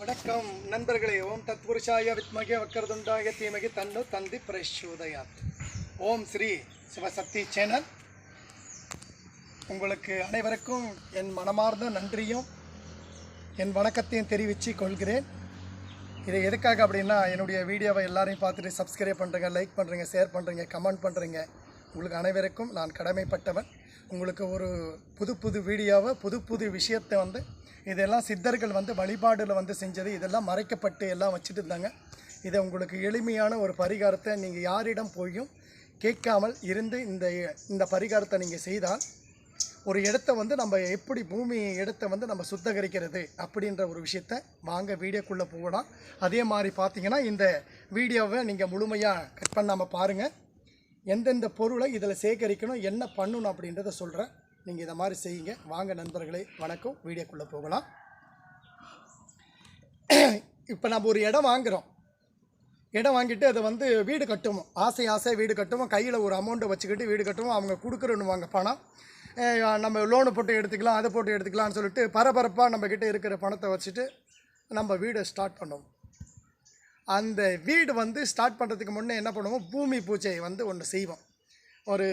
வணக்கம் நண்பர்களே ஓம் தத்புருஷாய வித்மகே வக்கரதுண்டாய தீமகி தன்னு தந்தி பிரசோதயாத் ஓம் ஸ்ரீ சிவசக்தி சேனல். உங்களுக்கு அனைவருக்கும் என் மனமார்ந்த நன்றியும் என் வணக்கத்தையும் தெரிவித்து கொள்கிறேன். இது எதுக்காக அப்படின்னா என்னுடைய வீடியோவை எல்லாரையும் பார்த்துட்டு சப்ஸ்கிரைப் பண்ணுறீங்க லைக் பண்ணுறீங்க ஷேர் பண்ணுறீங்க கமெண்ட் பண்ணுறீங்க உங்களுக்கு அனைவருக்கும் நான் கடமைப்பட்டவன். உங்களுக்கு ஒரு புது புது வீடியோவை புது புது விஷயத்தை வந்து இதெல்லாம் சித்தர்கள் வந்து வழிபாடில் வந்து செஞ்சது இதெல்லாம் மறைக்கப்பட்டு எல்லாம் வச்சுட்டு இருந்தாங்க இதை உங்களுக்கு எளிமையான ஒரு பரிகாரத்தை நீங்கள் யாரிடம் போயும் கேட்காமல் இருந்து இந்த இந்த பரிகாரத்தை நீங்கள் செய்தால் ஒரு இடத்த வந்து நம்ம எப்படி பூமி இடத்த வந்து நம்ம சுத்தகரிக்கிறது அப்படின்ற ஒரு விஷயத்த வாங்க வீடியோக்குள்ளே போகலாம். அதே மாதிரி பார்த்தீங்கன்னா இந்த வீடியோவை நீங்கள் முழுமையாக கட் பண்ணாமல் பாருங்கள் எந்தெந்த பொருளை இதில் சேகரிக்கணும் என்ன பண்ணணும் அப்படின்றத சொல்கிறேன் நீங்கள் இதை மாதிரி செய்யுங்க. வாங்க நண்பர்களே வணக்கம். வீடியோக்குள்ளே போகலாம். இப்போ நம்ம ஒரு இடம் வாங்குகிறோம் இடம் வாங்கிட்டு அதை வந்து வீடு கட்டுவோம். ஆசை ஆசை வீடு கட்டுவோம். கையில் ஒரு அமௌண்ட்டை வச்சுக்கிட்டு வீடு கட்டுவோம். அவங்க கொடுக்குறோன்னுவாங்க பணம். நம்ம லோனு போட்டு எடுத்துக்கலாம் அதை போட்டு எடுத்துக்கலாம்னு சொல்லிட்டு பரபரப்பாக நம்மக்கிட்ட இருக்கிற பணத்தை வச்சுட்டு நம்ம வீடை ஸ்டார்ட் பண்ணுவோம். அந்த வீடு வந்து ஸ்டார்ட் பண்ணுறதுக்கு முன்னே என்ன பண்ணுவோம்? பூமி பூஜை வந்து ஒன்று செய்வோம். ஒரு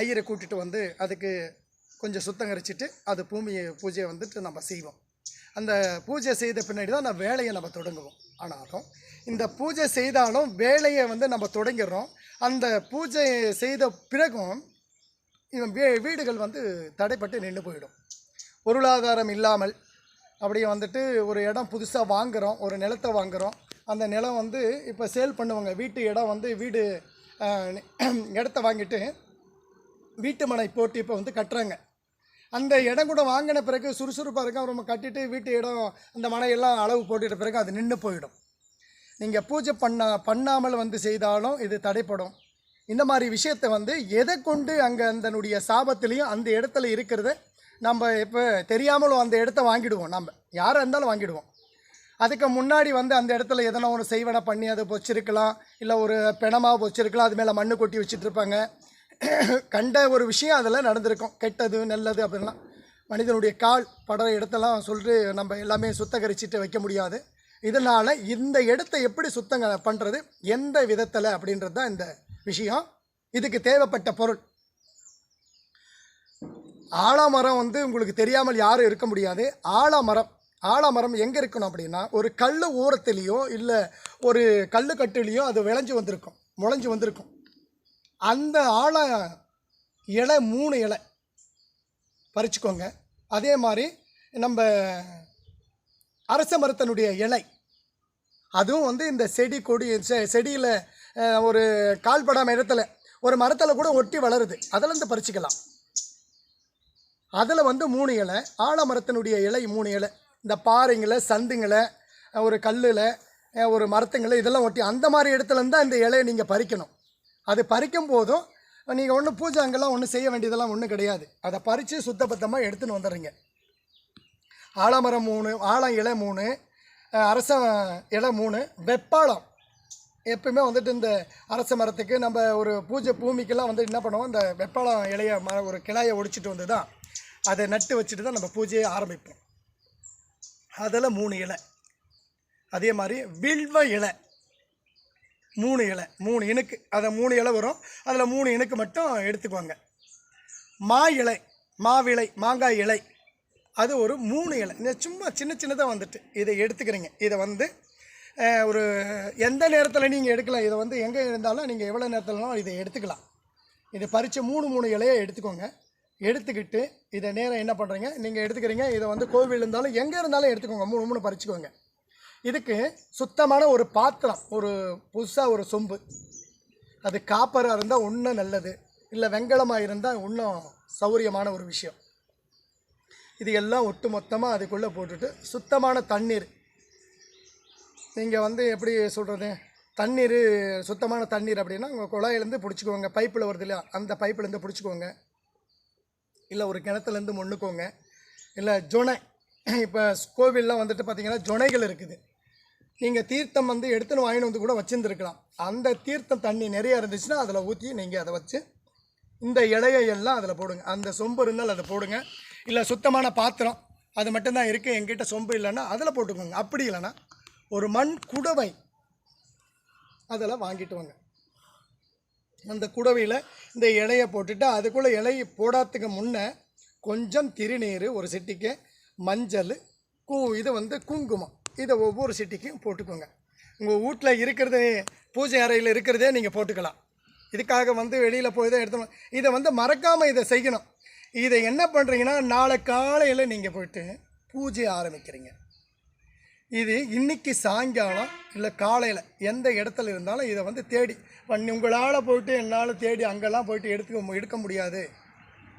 ஐயரை கூட்டிகிட்டு வந்து அதுக்கு கொஞ்சம் சுத்தங்கரிச்சிட்டு அது பூமி பூஜையை வந்துட்டு நம்ம செய்வோம். அந்த பூஜை செய்த பின்னாடி தான் அந்த வேலையை நம்ம தொடங்குவோம். ஆனாலும் இந்த பூஜை செய்தாலும் வேலையை வந்து நம்ம தொடங்கிடுறோம். அந்த பூஜை செய்த பிறகும் இவன் வீ வீடுகள் வந்து தடைப்பட்டு நின்று போயிடும். பொருளாதாரம் இல்லாமல் அப்படியே வந்துட்டு ஒரு இடம் புதுசாக வாங்குகிறோம் ஒரு நிலத்தை வாங்குகிறோம் அந்த நிலம் வந்து இப்போ சேல் பண்ணுவாங்க. வீட்டு இடம் வந்து வீடு இடத்த வாங்கிட்டு வீட்டு மனை போட்டு இப்போ வந்து கட்டுறாங்க. அந்த இடம் கூட வாங்கின பிறகு சுறுசுறுப்பாக இருக்கும். நம்ம கட்டிட்டு வீட்டு இடம் அந்த மனையெல்லாம் அளவு போட்டுட்ட பிறகு அது நின்று போயிடும். நீங்கள் பூஜை பண்ண பண்ணாமல் வந்து செய்தாலும் இது தடைப்படும். இந்த மாதிரி விஷயத்தை வந்து எதை கொண்டு அங்கே அந்தனுடைய சாபத்திலையும் அந்த இடத்துல இருக்கிறத நம்ம இப்போ தெரியாமலும் அந்த இடத்த வாங்கிடுவோம். நம்ம யாராக இருந்தாலும் வாங்கிடுவோம். அதுக்கு முன்னாடி வந்து அந்த இடத்துல எதனா ஒரு செய்வனை பண்ணி அதை பொச்சிருக்கலாம் இல்லை ஒரு பிணமாக பொச்சிருக்கலாம் அது மேலே மண்ணு கொட்டி வச்சிட்டிருப்பாங்க கண்ட ஒரு விஷயம் அதில் நடந்திருக்கும். கெட்டது நல்லது அப்படின்லாம். மனிதனுடைய கால் படுற இடத்தெல்லாம் சொல்லிட்டு நம்ம எல்லாமே சுத்தகரிச்சிட்டு வைக்க முடியாது. இதனால் இந்த இடத்த எப்படி சுத்தங்க பண்ணுறது எந்த விதத்தில் அப்படின்றது தான் இந்த விஷயம். இதுக்கு தேவைப்பட்ட பொருள். ஆலமரம் வந்து உங்களுக்கு தெரியாமல் யாரும் இருக்க முடியாது. ஆலமரம் ஆலமரம் எங்கே இருக்கணும் அப்படின்னா ஒரு கல் ஓரத்துலேயோ இல்லை ஒரு கல் கட்டுலேயோ அது விளைஞ்சு வந்திருக்கும் முளைஞ்சு வந்திருக்கும். அந்த ஆழ இலை மூணு இலை பறிச்சுக்கோங்க. அதே மாதிரி நம்ம அரச மரத்தினுடைய இலை அதுவும் வந்து இந்த செடி கொடி செ செடியில் ஒரு கால்படாம இடத்துல ஒரு மரத்தில் கூட ஒட்டி வளருது. அதிலேருந்து பறிச்சுக்கலாம். அதில் வந்து மூணு இலை ஆலமரத்தினுடைய இலை மூணு இலை. இந்த பாறைங்களை சந்துங்களை ஒரு கல்லில் ஒரு மரத்துங்களை இதெல்லாம் ஒட்டி அந்த மாதிரி இடத்துலேருந்து தான் இந்த இலையை நீங்கள் பறிக்கணும். அது பறிக்கும் போதும் நீங்கள் ஒன்றும் பூஜை அங்கெல்லாம் ஒன்றும் செய்ய வேண்டியதெல்லாம் ஒன்றும் கிடையாது. அதை பறித்து சுத்தபத்தமாக எடுத்துன்னு வந்துடுறீங்க. ஆலமரம் மூணு ஆலம் இலை மூணு அரச இலை மூணு வெப்பாளம். எப்பயுமே வந்துட்டு இந்த அரச மரத்துக்கு நம்ம ஒரு பூஜை பூமிக்கெல்லாம் வந்து என்ன பண்ணுவோம்? இந்த வெப்பாளம் இலைய மர ஒரு கிளையை ஒடிச்சிட்டு வந்து தான் அதை நட்டு வச்சுட்டு தான் நம்ம பூஜையை ஆரம்பிப்போம். அதில் மூணு இலை. அதே மாதிரி வில்வ இலை. மூணு இலை. மூணு இணுக்கு அதை மூணு இலை வரும். அதில் மூணு இணுக்கு மட்டும் எடுத்துக்குவாங்க மா இலை மாவிலை மாங்காய் இலை. அது ஒரு மூணு இலை. இந்த சும்மா சின்ன சின்னதாக வந்துட்டு இதை எடுத்துக்கிறீங்க. இதை வந்து ஒரு எந்த நேரத்தில் நீங்கள் எடுக்கலாம். இதை வந்து எங்கே இருந்தாலும் நீங்கள் எவ்வளோ நேரத்துலனாலும் இதை எடுத்துக்கலாம். இதை பறித்து மூணு மூணு இலையை எடுத்துக்கோங்க. எடுத்துக்கிட்டு இதை நேரம் என்ன பண்ணுறீங்க நீங்கள் எடுத்துக்கிறீங்க. இதை வந்து கோவில் இருந்தாலும் எங்கே இருந்தாலும் எடுத்துக்கோங்க. மூணு மூணு பறிச்சுக்கோங்க. இதுக்கு சுத்தமான ஒரு பாத்திரம் ஒரு புதுசாக ஒரு சொம்பு. அது காப்பராக இருந்தால் இன்னும் நல்லது. இல்லை வெங்கலமாக இருந்தால் இன்னும் சௌரியமான ஒரு விஷயம். இது எல்லாம் ஒட்டு மொத்தமாக அதுக்குள்ளே போட்டுட்டு சுத்தமான தண்ணீர். நீங்கள் வந்து எப்படி சொல்கிறது தண்ணீர் சுத்தமான தண்ணீர் அப்படின்னா உங்கள் குழாயிலேருந்து பிடிச்சிக்கோங்க. பைப்பில் வருது இல்லையா? அந்த பைப்பிலேருந்து பிடிச்சிக்கோங்க. இல்லை ஒரு கிணத்துலேருந்து மண்ணுக்கோங்க. இல்லை ஜொனை. இப்போ கோவில்லாம் வந்துட்டு பார்த்தீங்கன்னா ஜொனைகள் இருக்குது. நீங்கள் தீர்த்தம் வந்து எடுத்துன்னு வாங்கிட்டு வந்து கூட வச்சுருந்துருக்கலாம். அந்த தீர்த்தம் தண்ணி நிறையா இருந்துச்சுன்னா அதில் ஊற்றி நீங்கள் அதை வச்சு இந்த இலையை எல்லாம் அதில் போடுங்க. அந்த சொம்பு இருந்தால் அதை போடுங்க. இல்லை சுத்தமான பாத்திரம் அது மட்டும்தான் இருக்குது எங்கிட்ட சொம்பு இல்லைன்னா அதில் போட்டுக்கோங்க. அப்படி இல்லைன்னா ஒரு மண் குடவை அதில் வாங்கிட்டு வாங்க. அந்த குடவையில் இந்த இலையை போட்டுட்டு அதுக்குள்ளே இலையை போடாததுக்கு முன்னே கொஞ்சம் திருநீர் ஒரு சிட்டிக்கு மஞ்சள் கூ இது வந்து குங்குமம். இதை ஒவ்வொரு சிட்டிக்கும் போட்டுக்கோங்க. உங்கள் வீட்டில் இருக்கிறது பூஜை அறையில் இருக்கிறதே நீங்கள் போட்டுக்கலாம். இதுக்காக வந்து வெளியில் போய் தான் எடுத்து இதை வந்து மறக்காமல் இதை செய்யணும். இதை என்ன பண்ணுறீங்கன்னா நாளை காலையில் நீங்கள் போய்ட்டு பூஜை ஆரம்பிக்கிறீங்க. இது இன்றைக்கி சாயங்காலம் இல்லை காலையில் எந்த இடத்துல இருந்தாலும் இதை வந்து தேடி. பண்ணி உங்களால் போயிட்டு என்னால் தேடி அங்கெல்லாம் போயிட்டு எடுத்துக்க எடுக்க முடியாது.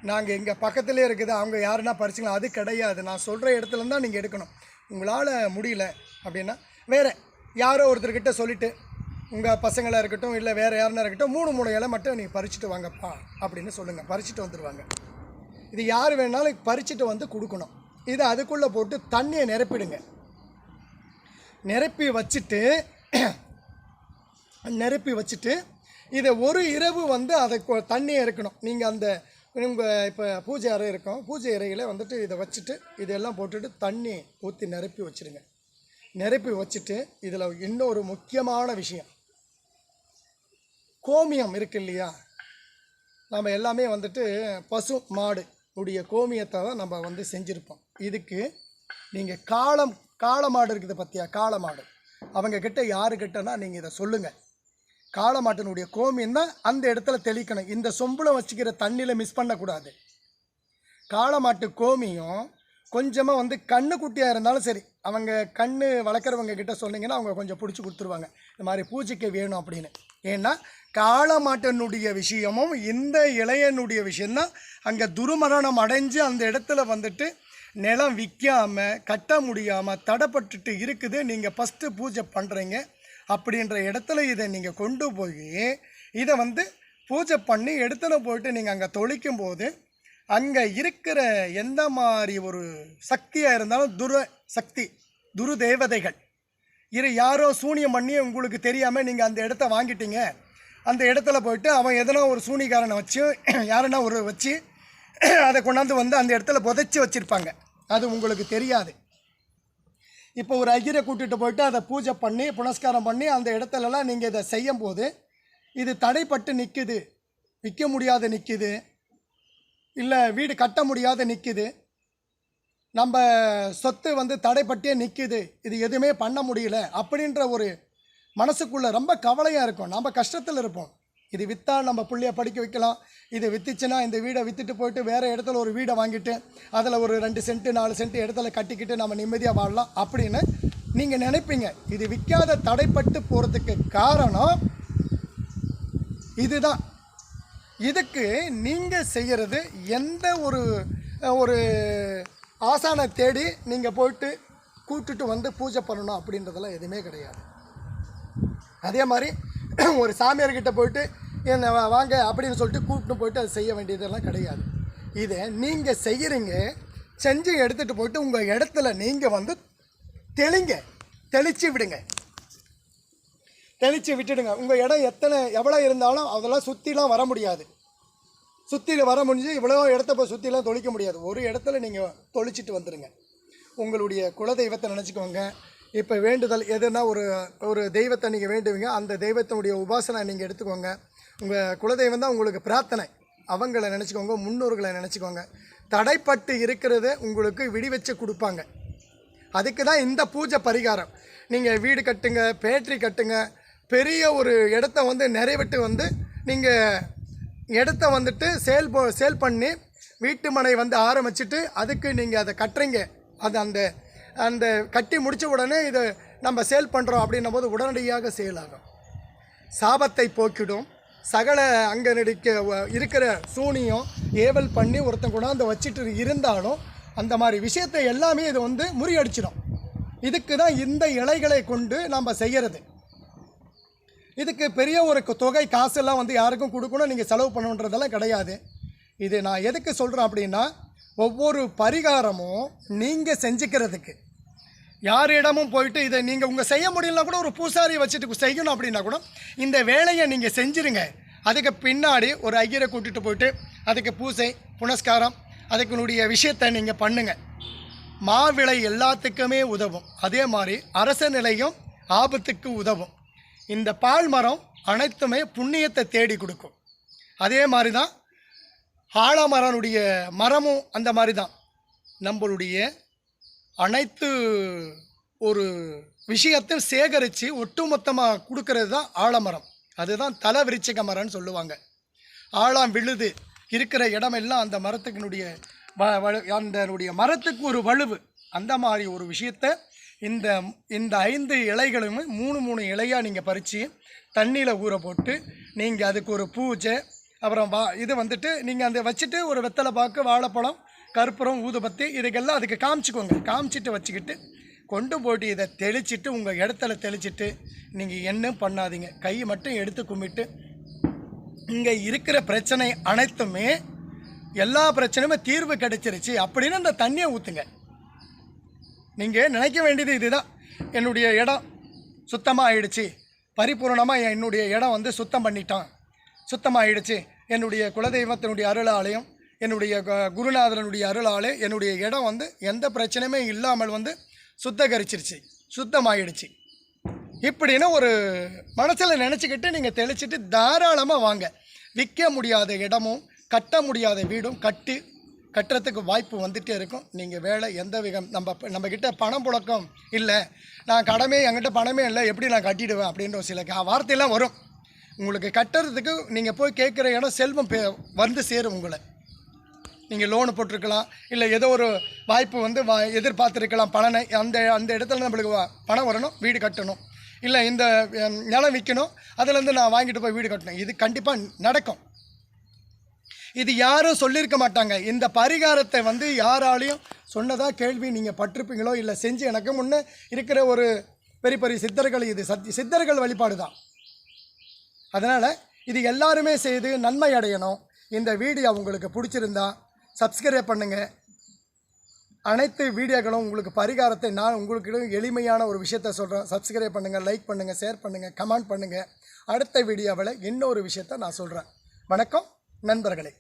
நாங்கள் இங்கே பக்கத்துலேயே இருக்குது. அவங்க யாருன்னா பறிச்சுக்கலாம் அது கிடையாது. நான் சொல்கிற இடத்துல தான் நீங்கள் எடுக்கணும். உங்களால் முடியல அப்படின்னா வேறு யாரோ ஒருத்தர்கிட்ட சொல்லிவிட்டு உங்கள் பசங்களாக இருக்கட்டும் இல்லை வேறு யாருன்னா இருக்கட்டும் மூணு மூணு இலை மட்டும் நீங்கள் பறிச்சுட்டு வாங்கப்பா அப்படின்னு சொல்லுங்கள் பறிச்சுட்டு வந்துடுவாங்க இது யார் வேணாலும் பறிச்சுட்டு வந்து கொடுக்கணும். இதை அதுக்குள்ளே போட்டு தண்ணியை நிரப்பிடுங்க. நிரப்பி வச்சுட்டு நிரப்பி வச்சுட்டு இதை ஒரு இரவு வந்து அதை கொ- தண்ணியை இருக்கணும் நீங்கள் அந்த உங்கள் இப்போ பூஜை அறை இருக்கும். பூஜை அறையில் வந்துட்டு இதை வச்சுட்டு இதெல்லாம் போட்டுட்டு தண்ணி ஊற்றி நிரப்பி வச்சுருங்க. நிரப்பி வச்சுட்டு இதில் இன்னொரு முக்கியமான விஷயம். கோமியம் இருக்கு இல்லையா? நம்ம எல்லாமே வந்துட்டு பசு மாடு உடைய கோமியத்தை தான் நம்ம வந்து செஞ்சுருப்போம். இதுக்கு நீங்கள் காலம் காளை மாடு இருக்குது பார்த்தியா காளை மாடு அவங்க கிட்ட யாரு கிட்டனா நீங்கள் இதை சொல்லுங்கள் காளை மாட்டினுடைய கோமியம் தான் அந்த இடத்துல தெளிக்கணும். இந்த சொம்பில் வச்சுக்கிற தண்ணியில் மிஸ் பண்ணக்கூடாது. காளை மாட்டு கோமியம் கொஞ்சமாக வந்து கண்ணு குட்டியாக இருந்தாலும் சரி அவங்க கண்ணு வளர்க்குறவங்க கிட்ட சொன்னீங்கன்னா அவங்க கொஞ்சம் பிடிச்சி கொடுத்துருவாங்க. இந்த மாதிரி பூஜைக்கு வேணும் அப்படின்னு. ஏன்னா காளமாட்டனுடைய விஷயமும் இந்த இளையனுடைய விஷயந்தான் அங்கே துருமரணம் அடைஞ்சு அந்த இடத்துல வந்துட்டு நிலம் விற்காம கட்ட முடியாமல் தடைப்பட்டுட்டு இருக்குது. நீங்கள் ஃபஸ்ட்டு பூஜை பண்ணுறீங்க அப்படின்ற இடத்துல இதை நீங்கள் கொண்டு போய் இதை வந்து பூஜை பண்ணி எடுத்துன்னு போயிட்டு நீங்கள் அங்கே தொழிக்கும் போது அங்கே இருக்கிற எந்த மாதிரி ஒரு சக்தியாக இருந்தாலும் துர சக்தி துரு தேவதைகள் இரு யாரோ சூனியம் பண்ணி உங்களுக்கு தெரியாமல் நீங்கள் அந்த இடத்த வாங்கிட்டீங்க. அந்த இடத்துல போயிட்டு அவன் எதனா ஒரு சூனிகாரனை வச்சு யாருன்னா ஒரு வச்சு அதை கொண்டாந்து வந்து அந்த இடத்துல புதைச்சி வச்சுருப்பாங்க. அது உங்களுக்கு தெரியாது. இப்போ ஒரு ஐயரை கூட்டிகிட்டு போயிட்டு அதை பூஜை பண்ணி புனஸ்காரம் பண்ணி அந்த இடத்துலலாம் நீங்கள் இதை செய்யும் போது இது தடைப்பட்டு நிற்குது விற்க முடியாத நிற்குது இல்லை வீடு கட்ட முடியாத நிற்குது நம்ம சொத்து வந்து தடைப்பட்டே நிற்குது இது எதுவுமே பண்ண முடியல அப்படின்ற ஒரு மனசுக்குள்ளே ரொம்ப கவலையாக இருக்கும். நம்ம கஷ்டத்தில் இருப்போம். இது விற்றா நம்ம பிள்ளைய படிக்க வைக்கலாம். இது விற்றுச்சுன்னா இந்த வீடை விற்றுட்டு போயிட்டு வேறு இடத்துல ஒரு வீடை வாங்கிட்டு அதில் ஒரு ரெண்டு சென்ட்டு நாலு சென்ட்டு இடத்துல கட்டிக்கிட்டு நம்ம நிம்மதியாக வாழலாம் அப்படின்னு நீங்கள் நினைப்பீங்க. இது விற்காத தடைப்பட்டு போகிறதுக்கு காரணம் இதுதான். இதுக்கு நீங்கள் செய்கிறது எந்த ஒரு ஒரு ஆசானை தேடி நீங்கள் போயிட்டு கூட்டுட்டு வந்து பூஜை பண்ணணும் அப்படின்றதெல்லாம் எதுவுமே கிடையாது. அதே மாதிரி ஒரு சாமியார்கிட்ட போயிட்டு என்ன வாங்க அப்படின்னு சொல்லிட்டு கூப்பிட்டு போயிட்டு அதை செய்ய வேண்டியதெல்லாம் கிடையாது. இதை நீங்கள் செய்கிறீங்க செஞ்சு எடுத்துகிட்டு போயிட்டு உங்கள் இடத்துல நீங்கள் வந்து தெளிங்க தெளித்து விடுங்க. தெளித்து விட்டுடுங்க. உங்கள் இடம் எத்தனை எவ்வளோ இருந்தாலும் அதெல்லாம் சுற்றிலாம் வர முடியாது. சுற்றியில் வர முடிஞ்சு இவ்வளோ இடத்த போய் சுற்றிலாம் தொளிக்க முடியாது. ஒரு இடத்துல நீங்கள் தொளிச்சிட்டு வந்துடுங்க உங்களுடைய குலதெய்வத்தை நினச்சிக்கோங்க. இப்போ வேண்டுதல் எதுனா ஒரு ஒரு தெய்வத்தை நீங்கள் வேண்டுவீங்க அந்த தெய்வத்தினுடைய உபாசனை நீங்கள் எடுத்துக்கோங்க. உங்கள் குலதெய்வம் தான் உங்களுக்கு பிரார்த்தனை. அவங்கள நினச்சிக்கோங்க முன்னோர்களை நினச்சிக்கோங்க. தடைப்பட்டு இருக்கிறத உங்களுக்கு விடிவச்சு கொடுப்பாங்க. அதுக்கு தான் இந்த பூஜை பரிகாரம். நீங்கள் வீடு கட்டுங்க பேட்ரி கட்டுங்க பெரிய ஒரு இடத்த வந்து நிறைவிட்டு வந்து நீங்கள் இடத்த வந்துட்டு சேல் போ சேல் பண்ணி வீட்டு மனை வந்து ஆரம்பிச்சிட்டு அதுக்கு நீங்கள் அதை கட்டுறீங்க. அது அந்த அந்த கட்டி முடித்த உடனே இதை நம்ம சேல் பண்ணுறோம் அப்படின்னும் போது உடனடியாக சேல் ஆகும். சாபத்தை போக்கிடும். சகல அங்கே நடிக்க இருக்கிற சூனியம் ஏவல் பண்ணி ஒருத்தன் அந்த வச்சுட்டு இருந்தாலும் அந்த மாதிரி விஷயத்தை எல்லாமே இது வந்து முறியடிச்சிடும். இதுக்கு தான் இந்த இலைகளை கொண்டு நம்ம செய்கிறது இதுக்கு பெரிய ஒரு தொகை காசெல்லாம் வந்து யாருக்கும் கொடுக்கணும் நீங்கள் செலவு பண்ணணுன்றதெல்லாம் கிடையாது. இது நான் எதுக்கு சொல்கிறேன் அப்படின்னா ஒவ்வொரு பரிகாரமும் நீங்கள் செஞ்சுக்கிறதுக்கு. யாரிடமும் போயிட்டு இதை நீங்கள் உங்கள் செய்ய முடியலனா கூட ஒரு பூசாரியை வச்சுட்டு செய்யணும் அப்படின்னா கூட இந்த வேலையை நீங்கள் செஞ்சுருங்க. அதுக்கு பின்னாடி ஒரு ஐயரை கூட்டிகிட்டு போயிட்டு அதுக்கு பூசை புனஸ்காரம் அதுக்குனுடைய விஷயத்தை நீங்கள் பண்ணுங்கள் மாவிளை எல்லாத்துக்குமே உதவும். அதே மாதிரி அரச நிலையும் ஆபத்துக்கு உதவும். இந்த பால் மரம் அனைத்துமே புண்ணியத்தை தேடி கொடுக்கும். அதே மாதிரி தான் ஆலமரனுடைய மரமும் அந்த மாதிரி தான் நம்மளுடைய அனைத்து ஒரு விஷயத்தையும் சேகரித்து ஒட்டுமொத்தமாக கொடுக்கறது தான் ஆலமரம். அதுதான் தலை விருச்சிக மரம்னு சொல்லுவாங்க. ஆழம் விழுது. இருக்கிற இடமெல்லாம் அந்த மரத்துக்கினுடைய வ- வலு- மரத்துக்கு ஒரு வலுவு. அந்த மாதிரி ஒரு விஷயத்தை இந்த இந்த ஐந்து இலைகளுமே மூணு மூணு இலையாக நீங்கள் பறித்து தண்ணியில் ஊற போட்டு நீங்கள் அதுக்கு ஒரு பூஜை அப்புறம் வா இது வந்துட்டு நீங்கள் அந்த வச்சுட்டு ஒரு வெத்தலை பாக்கு வாழைப்பழம் கற்பூரம் ஊதுபத்தி இதுக்கெல்லாம் அதுக்கு காமிச்சிக்கோங்க. காமிச்சிட்டு வச்சுக்கிட்டு கொண்டு போட்டு இதை தெளிச்சிட்டு உங்கள் இடத்துல தெளிச்சிட்டு நீங்கள் என்ன பண்ணாதீங்க. கை மட்டும் எடுத்து கும்பிட்டு இங்கே இருக்கிற பிரச்சனை அனைத்துமே எல்லா பிரச்சனையுமே தீர்வு கிடைச்சிருச்சு அப்படின்னு அந்த தண்ணியை ஊற்றுங்க நீங்கள் நினைக்க வேண்டியது இதுதான். என்னுடைய இடம் சுத்தமாக ஆயிடுச்சு பரிபூரணமாக என்னுடைய இடம் வந்து சுத்தம் பண்ணிட்டான். சுத்தமாகிடுச்சு என்னுடைய குலதெய்வத்தினுடைய அருளாலயம் என்னுடைய குருநாதரனுடைய அருளாலே என்னுடைய இடம் வந்து எந்த பிரச்சனையுமே இல்லாமல் வந்து சுத்தகரிச்சிருச்சு சுத்தமாயிடுச்சு. இப்படின்னு ஒரு மனசில் நினச்சிக்கிட்டு நீங்கள் தெளிச்சிட்டு தாராளமாக வாங்க. விற்க முடியாத இடமும் கட்ட முடியாத வீடும் கட்டி கட்டுறதுக்கு வாய்ப்பு வந்துகிட்டே இருக்கும். நீங்கள் வேலை எந்த விகம் நம்ம நம்மக்கிட்ட பணம் புழக்கம் இல்லை. நான் கடமே என்கிட்ட பணமே இல்லை எப்படி நான் கட்டிடுவேன் அப்படின்ற ஒரு சில வார்த்தையெல்லாம் வரும். உங்களுக்கு கட்டுறதுக்கு நீங்கள் போய் கேட்குற இடம் செல்வம் பே வந்து சேரும் உங்களை. நீங்கள் லோனு போட்டிருக்கலாம் இல்லை ஏதோ ஒரு வாய்ப்பு வந்து வா எதிர்பார்த்துருக்கலாம் பணனை அந்த அந்த இடத்துல நம்மளுக்கு பணம் வரணும் வீடு கட்டணும். இல்லை இந்த நிலம் விற்கணும் அதுலேருந்து நான் வாங்கிட்டு போய் வீடு கட்டணும். இது கண்டிப்பாக நடக்கும். இது யாரும் சொல்லியிருக்க மாட்டாங்க. இந்த பரிகாரத்தை வந்து யாராலையும் சொன்னதாக கேள்வி நீங்கள் பட்டிருப்பீங்களோ இல்லை செஞ்சு எனக்கு முன்னே இருக்கிற ஒரு பெரிய பெரிய சித்தர்கள் இது சத் சித்தர்கள் வழிபாடு தான் அதனால் இது எல்லாருமே செய்து நன்மை அடையணும். இந்த வீடியோ உங்களுக்கு பிடிச்சிருந்தா சப்ஸ்கிரைப் பண்ணுங்கள் அனைத்து வீடியோக்களும் உங்களுக்கு பரிகாரத்தை நான் உங்களுக்கு எளிமையான ஒரு விஷயத்த சொல்கிறேன் சப்ஸ்கிரைப் பண்ணுங்கள் லைக் பண்ணுங்கள் ஷேர் பண்ணுங்கள் கமெண்ட் பண்ணுங்கள் அடுத்த வீடியோவில் இன்னொரு விஷயத்த நான் சொல்கிறேன் வணக்கம் நண்பர்களே.